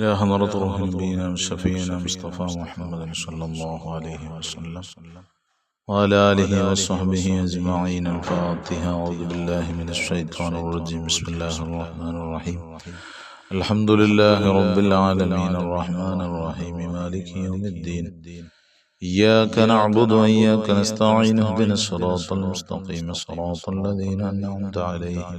يا حضرة روح نبينا وشفينا مصطفى محمد صلى الله عليه وسلم. وعلى آله وصحبه أجمعين. الفاتحة. أعوذ بالله من الشيطان الرجيم. بسم الله الرحمن الرحيم. الحمد لله رب العالمين الرحمن الرحيم. مالك يوم الدين. إياك نعبد وإياك نستعين. اهدنا الصراط المستقيم. صراط الذين أنعمت عليهم.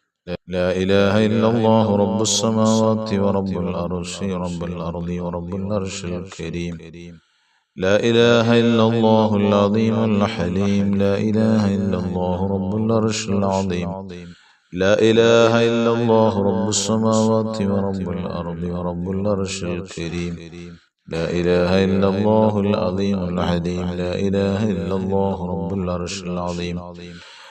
لا إله إلا الله رب السماوات ورب العرش رب الأرض ورب العرش الكريم. لا إله إلا الله العظيم الحليم. لا إله إلا الله رب العرش العظيم. لا إله إلا الله رب السماوات ورب الأرض ورب العرش الكريم. لا إله إلا الله العظيم الحليم. لا إله إلا الله رب العرش العظيم.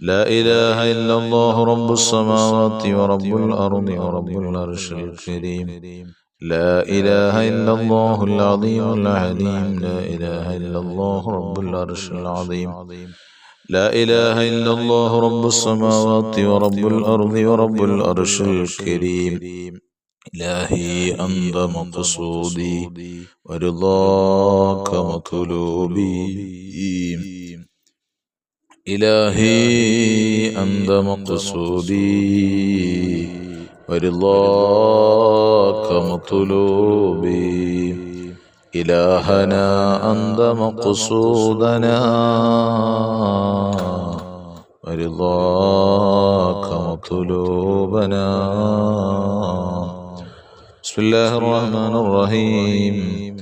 لا إله إلا الله رب السماوات ورب الأرض ورب العرش الكريم. لا إله إلا الله العظيم العليم لا إله إلا الله رب العرش العظيم. لا إله إلا الله رب السماوات ورب الأرض ورب العرش الكريم. إلهي أنت مقصودي ورضاك مطلوبي. إلهي أنت مقصودي ورضاك مطلوبي إلهنا أنت مقصودنا ورضاك مطلوبنا بسم الله الرحمن الرحيم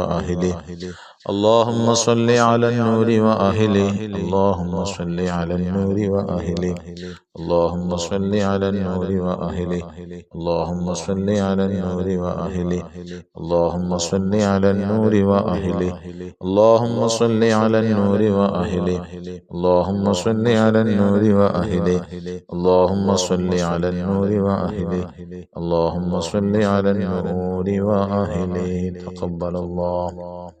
akhirnya. اللهم صل على النور وأهله اللهم صل على النور وأهله اللهم صل على النور وأهله اللهم صل على النور وأهله اللهم صل على النور وأهله اللهم صل على النور وأهله اللهم صل على النور وأهله اللهم صل على النور وأهله اللهم صل على النور وأهله تقبل الله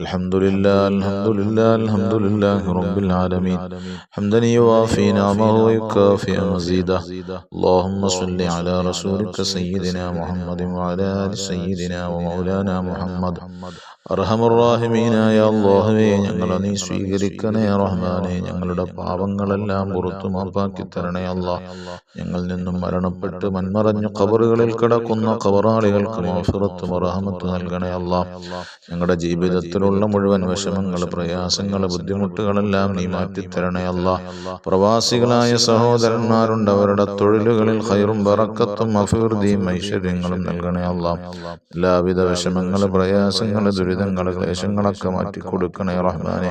الحمد لله الحمد لله الحمد لله رب العالمين حمدا يوافي نعمه ويكافئ مزيده اللهم صل على رسولك سيدنا محمد وعلى آل سيدنا ومولانا محمد അർഹമുറാഹിമീനായ അള്ളാഹുവേ ഞങ്ങളെ നീ സ്വീകരിക്കണേ റഹ്മാനെ. ഞങ്ങളുടെ പാപങ്ങളെല്ലാം പുറത്തു മാപ്പാക്കി തരണേ അള്ളാഹ് ഞങ്ങളിൽ നിന്നും മരണപ്പെട്ട് മൺമറഞ്ഞു കബറുകളിൽ കിടക്കുന്ന കബറാളികൾക്ക് മാഫിറത്തും റഹമത്ത് നൽകണേ അള്ളാഹ് ഞങ്ങളുടെ ജീവിതത്തിലുള്ള മുഴുവൻ വിഷമങ്ങൾ പ്രയാസങ്ങൾ ബുദ്ധിമുട്ടുകളെല്ലാം നീ മാറ്റിത്തരണേ അള്ളാഹ് പ്രവാസികളായ സഹോദരന്മാരുണ്ട് അവരുടെ തൊഴിലുകളിൽ ഹൈറും വറക്കത്തും അഭിവൃദ്ധിയും ഐശ്വര്യങ്ങളും നൽകണേ അള്ളാഹ് എല്ലാവിധ വിഷമങ്ങൾ പ്രയാസങ്ങൾ ദുരിതങ്ങൾ ക്ലേശങ്ങളൊക്കെ മാറ്റി കൊടുക്കണേ റഹ്മാനെ.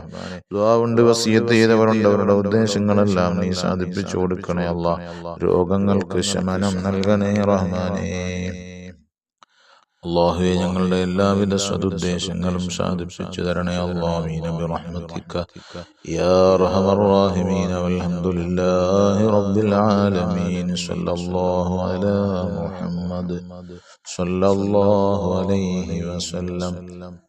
ദ്വാവുണ്ട് വസീത്ത് ചെയ്തവരുണ്ട് അവരുടെ ഉദ്ദേശങ്ങളെല്ലാം നീ സാധിപ്പിച്ചു കൊടുക്കണേ അല്ല രോഗങ്ങൾക്ക് ശമനം നൽകണേ റഹ്മാനേ. അള്ളാഹുവെ ഞങ്ങളുടെ എല്ലാവിധ സതുദ്ദേശങ്ങളും സാധിപ്പിച്ചു തരണേ അലാ മുഹമ്മദ് സല്ലല്ലാഹു അലൈഹി വസല്ലം.